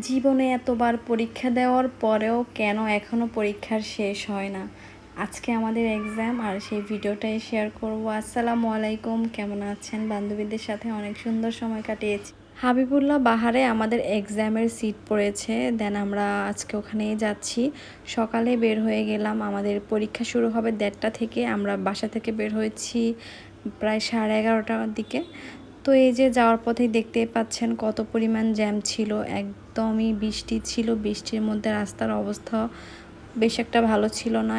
জীবনে এতবার পরীক্ষা দেওয়ার পরেও কেন এখনও পরীক্ষার শেষ হয় না? আজকে আমাদের এক্সাম আর সেই ভিডিওটাই শেয়ার করব। আসসালামু আলাইকুম। কেমন আছেন? বান্ধবীদের সাথে অনেক সুন্দর সময় কাটিয়েছি। হাবিবুল্লাহ বাহারে আমাদের এক্সামের সিট পড়েছে। দেন আমরা আজকে ওখানেই যাচ্ছি। সকালে বের হয়ে গেলাম। আমাদের পরীক্ষা শুরু হবে দেড়টা থেকে। আমরা বাসা থেকে বের হয়েছি প্রায় সাড়ে এগারোটার দিকে। তো এই যে যাওয়ার পথেই দেখতে পাচ্ছেন কত পরিমাণ জ্যাম ছিল, একদমই বৃষ্টি ছিল, বৃষ্টির মধ্যে রাস্তার অবস্থা বেশ একটা ভালো ছিল না।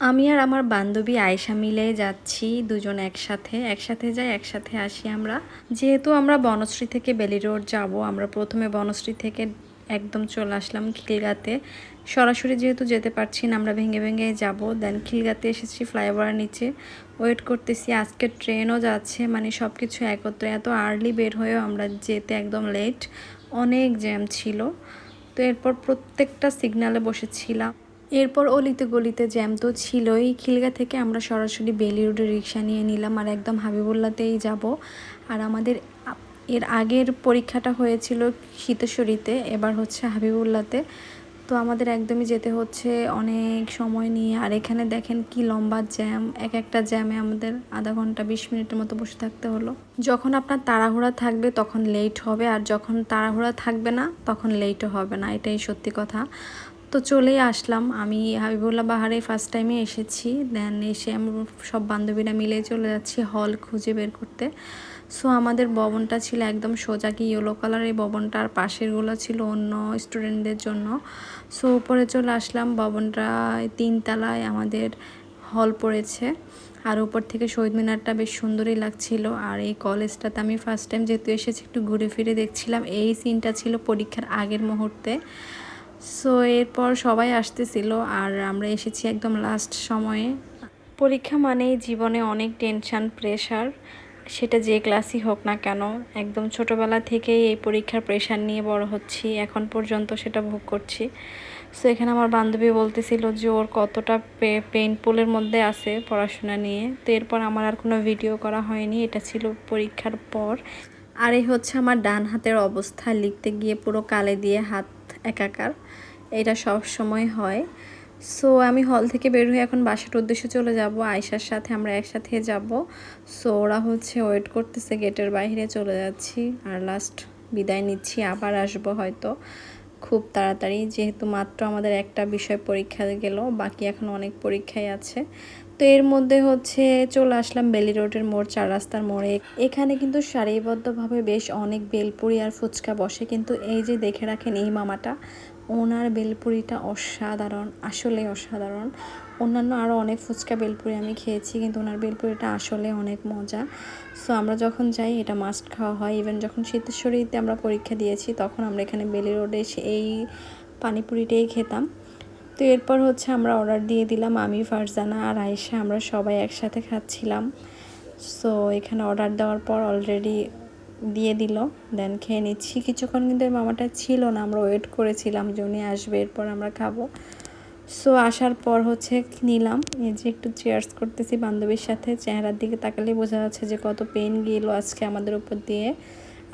আমি আর আমার বান্ধবী আয়েশা মিলে যাচ্ছি দুজন একসাথে একসাথে যাই, একসাথে আসি আমরা। যেহেতু আমরা বনশ্রী থেকে বেলি রোড যাব, আমরা প্রথমে বনশ্রী থেকে একদম চলে আসলাম খিলগাতে। সরাসরি যেহেতু যেতে পারছি না, আমরা ভেঙে ভেঙে যাব। দেন খিলগাতে এসেছি ফ্লাইওভারের নিচে। ওয়েট করতেছি, আজকে ট্রেনও যাচ্ছে মানে সব কিছু একত্রে এত আর্লি বের হয়েও আমরা যেতে একদম লেট অনেক জ্যাম ছিল। তো এরপর প্রত্যেকটা সিগনালে বসেছিলাম। এরপর অলিতে গলিতে জ্যাম তো ছিলই। খিলগা থেকে আমরা সরাসরি বেলি রোডে রিক্সা নিয়ে নিলাম আর একদম হাবিবুল্লাতেই যাব। আর আমাদের এর আগের পরীক্ষাটা হয়েছিল শীতেশ্বরীতে, এবার হচ্ছে হাবিবুল্লাতে। তো আমাদের একদমই যেতে হচ্ছে অনেক সময় নিয়ে। আর এখানে দেখেন কি লম্বা জ্যাম, এক একটা জ্যামে আমাদের আধা ঘণ্টা, বিশ মিনিটের মতো বসে থাকতে হলো। যখন আপনার তাড়াহুড়া থাকবে তখন লেট হবে, আর যখন তাড়াহুড়া থাকবে না তখন লেটও হবে না, এটাই সত্যি কথা। তো চলেই আসলাম। আমি হাবিবুল্লাহ বাহারে ফার্স্ট টাইমে এসেছি। দেন এসে আমি সব বান্ধবীরা মিলে চলে যাচ্ছি হল খুঁজে বের করতে। সো আমাদের ভবনটা ছিল একদম সোজা কি ইয়েলো কালার এই ভবনটার পাশেরগুলো ছিল অন্য স্টুডেন্টদের জন্য। সো উপরে চলে আসলাম। ভবনটা তিনতলায় আমাদের হল পড়েছে। আর উপর থেকে শহীদ মিনারটা বেশ সুন্দরই লাগছিল। আর এই কলেজটাতে আমি ফার্স্ট টাইম যেহেতু এসেছি, একটু ঘুরে ফিরে দেখছিলাম। এই সিনটা ছিল পরীক্ষার আগের মুহূর্তে। সো এরপর সবাই আসতেছিল আর আমরা এসেছি একদম লাস্ট সময়ে। পরীক্ষা মানেই জীবনে অনেক টেনশান প্রেশার সেটা যে ক্লাসই হোক না কেন একদম ছোটোবেলা থেকেই এই পরীক্ষার প্রেশার নিয়ে বড় হচ্ছি এখন পর্যন্ত সেটা ভোগ করছি। সো এখানে আমার বান্ধবী বলতেছিল যে ওর কতটা পেইনফুলের মধ্যে আছে পড়াশোনা নিয়ে। তো এরপর আমার আর কোনো ভিডিও করা হয়নি এটা ছিল পরীক্ষার পর। আর এই হচ্ছে আমার ডান হাতের অবস্থা লিখতে গিয়ে পুরো কালে দিয়ে হাত একাকার। এটা সব সময় হয়। সো আমি হল থেকে বের হয়ে এখন বাসার উদ্দেশ্যে চলে যাব। আয়সার সাথে আমরা একসাথে যাব। সো ওরা হচ্ছে ওয়েট করতেছে গেটের বাইরে, চলে যাচ্ছি। আর লাস্ট বিদায় নিচ্ছি, আবার আসব হয়তো। খুব তাড়াতাড়ি, যেহেতু মাত্র আমাদের একটা বিষয় পরীক্ষা গেল, বাকি এখন অনেক পরীক্ষাই আছে। তো এর মধ্যে হচ্ছে চলে আসলাম বেলি রোডের মোড়, চার রাস্তার মোড়ে। এখানে কিন্তু সারিবদ্ধভাবে বেশ অনেক বেলপুরি আর ফুচকা বসে, কিন্তু এই যে দেখে রাখেন এই মামাটা, ওনার বেলপুরিটা অসাধারণ, আসলে অসাধারণ। অন্যান্য আরও অনেক ফুচকা বেলপুরি আমি খেয়েছি, কিন্তু ওনার বেলপুরিটা আসলে অনেক মজা। সো আমরা যখন যাই, এটা মাস্ট খাওয়া হয়। ইভেন যখন শীতেশ্বরীতে আমরা পরীক্ষা দিয়েছি, তখন আমরা এখানে বেলি রোডে এই পানিপুরিটাই খেতাম। তো এরপর হচ্ছে আমরা অর্ডার দিয়ে দিলাম আমি, ফারজানা আর আয়েশা, আমরা সবাই একসাথে খাচ্ছিলাম। সো এখানে অর্ডার দেওয়ার পর অলরেডি দিয়ে দিল দেন খেয়ে নিচ্ছি। কিছুক্ষণ কিন্তু মামাটা ছিল না, আমরা ওয়েট করেছিলাম যে উনি আসবে, এরপর আমরা খাব। সো আসার পর হচ্ছে নিলাম। এই যে একটু চেয়ার্স করতেছি বান্ধবীর সাথে, চেহারার দিকে তাকালে বোঝা যাচ্ছে যে কত পেন গেলো আজকে আমাদের উপর দিয়ে।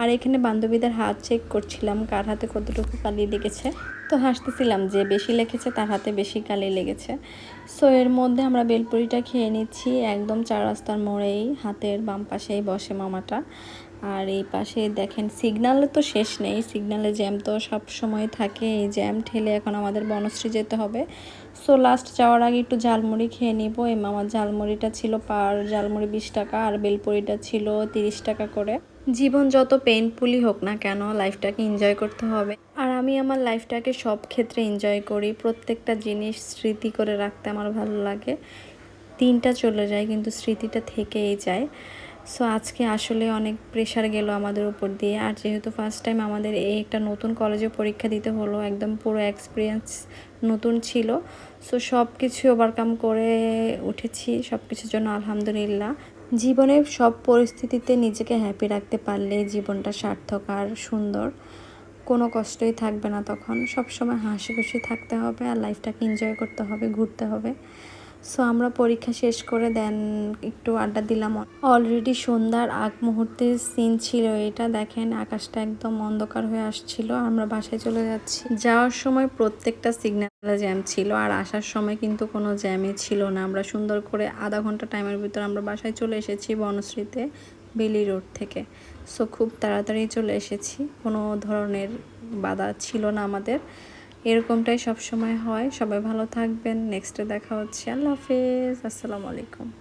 আর এখানে বান্ধবীদের হাত চেক করছিলাম, কার হাতে কতটুকু কালি লেগেছে। তো হাসতেছিলাম যে বেশি লেগেছে তার হাতে বেশি কালি লেগেছে। সো এর মধ্যে আমরা বেলপুরিটা খেয়ে নিচ্ছি। একদম চার রাস্তার মোড়েই, হাতের বাম পাশেই বসে মামাটা। আর এই পাশে দেখেন সিগনালে তো শেষ নেই। সিগনালে জ্যাম তো সব সময় থাকে। এই জ্যাম ঠেলে এখন আমাদের বনশ্রী যেতে হবে। সো লাস্ট যাওয়ার আগে একটু ঝালমুড়ি খেয়ে নিব। এই মামার ঝালমুড়িটা ছিল পার, ঝালমুড়ি বিশ টাকা, আর বেলপুরিটা ছিল তিরিশ টাকা করে। জীবন যত পেইনফুলই হোক না কেন লাইফটাকে এনজয় করতে হবে। আর আমি আমার লাইফটাকে সব ক্ষেত্রে এনজয় করি। প্রত্যেকটা জিনিস স্মৃতি করে রাখতে আমার ভালো লাগে। দিনটা চলে যায়, কিন্তু স্মৃতিটা থেকেই যায়। সো আজকে আসলে অনেক প্রেশার গেল আমাদের উপর দিয়ে। আর যেহেতু ফার্স্ট টাইম আমাদের এই একটা নতুন কলেজে পরীক্ষা দিতে হলো, একদম পুরো এক্সপিরিয়েন্স নতুন ছিল। সো সব কিছু ওভারকাম করে উঠেছি। সব কিছুর জন্য আলহামদুলিল্লাহ। জীবনের সব পরিস্থিতিতে নিজেকে হ্যাপি রাখতে পারলে জীবনটা সার্থক আর সুন্দর। কোনো কষ্টই থাকবে না তখন। সব সময় হাসি খুশি থাকতে হবে আর লাইফটাকে এনজয় করতে হবে, ঘুরতে হবে। সো আমরা পরীক্ষা শেষ করে দেন, একটু আড্ডা দিলাম। অলরেডি সন্ধ্যার আগ মুহূর্তের সিন ছিল এটা, দেখেন আকাশটা একদম অন্ধকার হয়ে আসছিল, আমরা বাসায় চলে যাচ্ছি। যাওয়ার সময় প্রত্যেকটা সিগন্যালে জ্যাম ছিল, আর আসার সময় কিন্তু কোনো জ্যামই ছিল না। আমরা সুন্দর করে আধা ঘণ্টা টাইমের ভিতর আমরা বাসায় চলে এসেছি বনশ্রীতে বেলি রোড থেকে। সো খুব তাড়াতাড়ি চলে এসেছি, কোনো ধরনের বাধা ছিল না আমাদের। এরকমটাই সব সময় হয়। সবাই ভালো থাকবেন। নেক্সটে দেখা হচ্ছে। আল্লাহ হাফেজ। আসসালামু আলাইকুম।